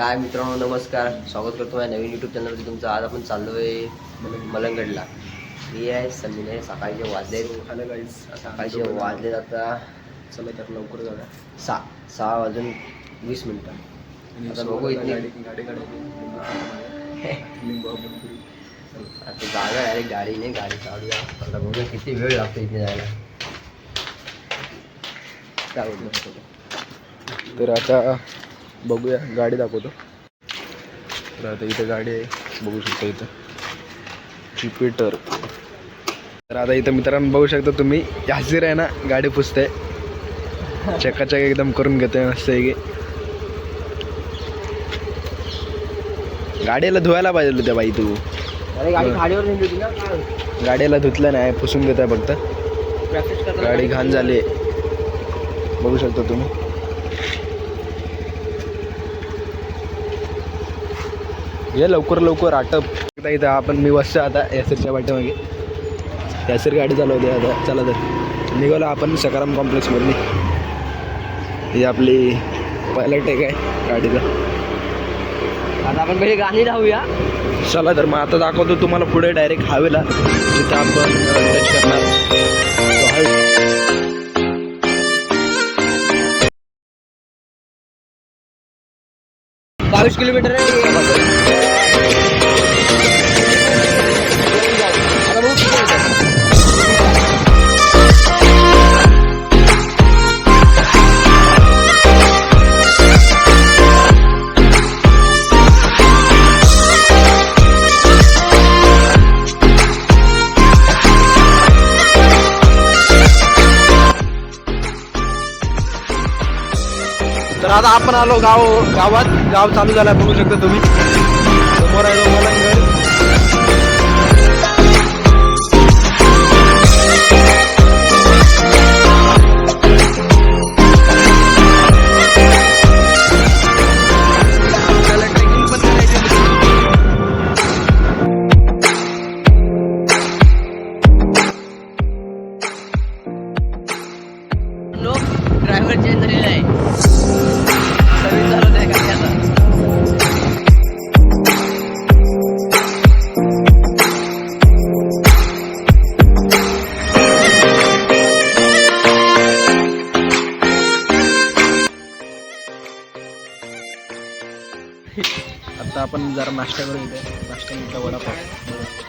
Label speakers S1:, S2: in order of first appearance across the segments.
S1: काय मित्रांनो नमस्कार. स्वागत करतो माझ्या नवीन यूट्यूब चॅनलवरती तुमचं आज आपण चाललो आहे मलंगडला. मी आहे समीन आहे सकाळचे वाजले.
S2: हॅलो गाईज
S1: सकाळचे वाजले आता
S2: चला तर लवकर जाऊया.
S1: सहा सहा वाजून वीस मिनटं. आता बघू इथे. आता जागा डायरेक्ट गाडीने गाडी चालूया आता बघूया किती वेळ लागतो इथे जायला. काय
S2: तर आता बघूया गाडी दाखवतो. तर आता इथे गाडी आहे बघू शकता इथं. ज्युपिटर. तर आता इथं मित्रांनो बघू शकता तुम्ही यासीर आहे ना गाडी पुसते. चकाचक एकदम करून घेतोय मस्त आहे की गाडीला धुवायला पाहिजे होत्या बाई तू. गाडीला धुतलं नाही पुसून घेत आहे फक्त गाडी घाण झाली आहे. बघू शकता तुम्ही. ये लवकर लवकर आटप. आता इथं आपण मी बसतो आता यासरच्या पाठीमागे. यासर गाडी चालवते आता. चला तर. निघालो आपण सकाराम कॉम्प्लेक्समधली ही आपली पहिला टेक आहे गाडीचा
S1: आता आपण पहिले गाणी लावूया
S2: चला तर मग आता दाखवतो तुम्हाला पुढे डायरेक्ट हायवेला जिथे आपण टच करणार.
S1: बावीस किलोमीटर आहे.
S2: तर आता आपण आलो गाव गावात. गाव चालू झाला बघू शकता तुम्ही. समोर आहे तो मलंगड आपल्याला
S1: ड्रायव्हर चेंज झालेला आहे
S2: आपण जरा नाश्ता करू नाश्ता म्हटलं वडापाव.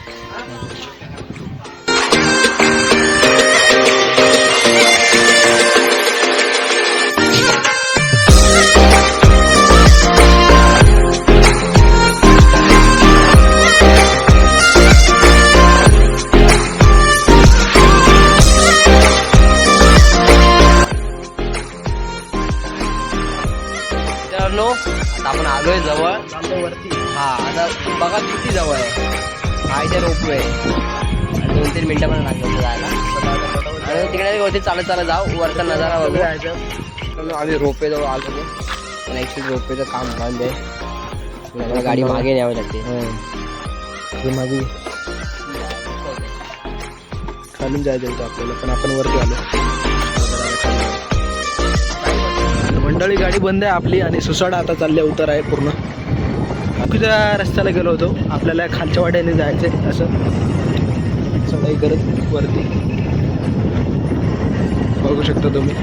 S1: आपण आलोय जवळ.
S2: वरती.
S1: हा आता बघा किती जवळ आहे. हा इथे रोपवे दोन तीन मिनिटं पण लागलं जायला. आणि तिकडे वरती चालत चालत जाऊ. वरचा नजारा मित्रांनो, आम्ही रोपे जवळ आलो पण रोपवेचं काम बंद आहे. गाडी मागे न्यावी लागते.
S2: माझी खालून जायचं होतं आपल्याला पण आपण वरती आलो. मंडळी गाडी बंद आहे आपली आणि सुसाडा आता चालले उतर आहे पूर्ण. बाकीच्या रस्त्याला गेलो होतो. आपल्याला खालच्या वाड्याने जायचं असं. चढाई करत वरती. बघू शकता तुम्ही.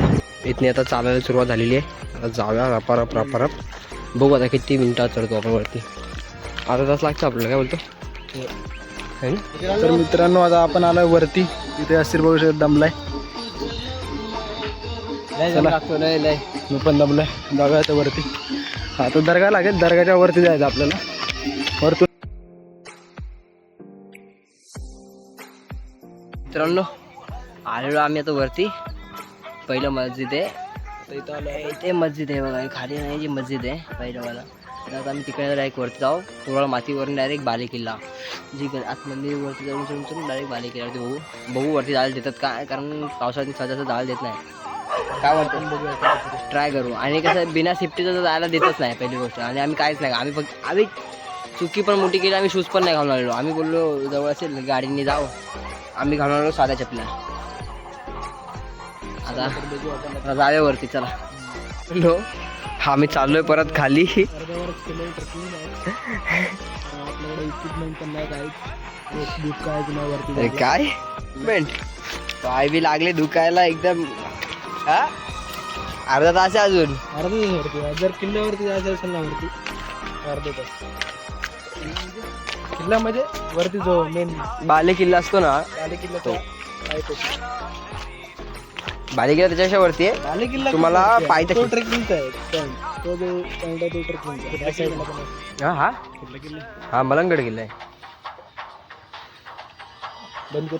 S1: इथने आता चालायला सुरुवात झालेली आहे. आता जाऊया रपारप रपारप बघू आता किती मिनिटात चढतो आपण वरती. अर्धा तास लागतो आपल्याला काय बोलतो? है.
S2: तर मित्रांनो आता आपण आलोय वरती. इथे असतील बघू शकता दमलाय. चला. मी पण दमलाय. जाऊया वरती. हा तर दर्गा लागेल दर्गाच्या वरती जायचं आपल्याला. वरतून.
S1: मित्रांनो आलेलो आम्ही आता वरती. पहिलं मस्जिद आहे.
S2: इथं
S1: इथे मस्जिद आहे बघा खाली नाही जी मस्जिद आहे पहिलं मला तर आता आम्ही तिकडे डायरेक्ट वरती जाऊ. पुराळ मातीवरून डायरेक्ट बाले किल्ला जी आतमध्ये वरती जाऊन डायरेक्ट बाले किल्ला बघू. बघू वरती जायला देतात काय कारण पावसाळ्यात सहजासहज जायला देत नाही. काय वाटतं? ट्राय करू. आणि कसं बिना सेफ्टीचं तर जायला देतच नाही पहिली गोष्ट. आणि आम्ही काहीच नाही आम्ही फक्त आम्ही चुकी पण मोठी केली आम्ही शूज पण नाही घालून आलेलो. आम्ही बोललो जवळ असेल गाडीने जाऊ आम्ही घालून आलो साध्या चपल्या. आता जाऊया वरती चला. हॅलो? हा मी चाललोय परत खाली.
S2: काय?
S1: काय? इक्विपमेंट पाय बी लागले दुखायला एकदम. हा? अर्धा तास आहे अजून.
S2: अर्धा तास वरती जर किल्ल्यावरती जायचं असेल ना वरती अर्धा तास. किल्ल्यामध्ये वरती जो मेन
S1: बाले किल्ला असतो ना.
S2: बाले आहे तो.
S1: बाले किल्ला त्याच्यापेक्षा वरती आहे.
S2: बाले किल्ला
S1: तुम्हाला? पायथ्या
S2: तो
S1: किल्ला-
S2: ट्रेकिंगचा आहे. point. तो जो पॉईंट आहे तो ट्रेकिंगचा त्या साईडला पण आहे.
S1: हा हा?
S2: किल्ला.
S1: हा मलंगड किल्ला आहे.
S2: बंद कर.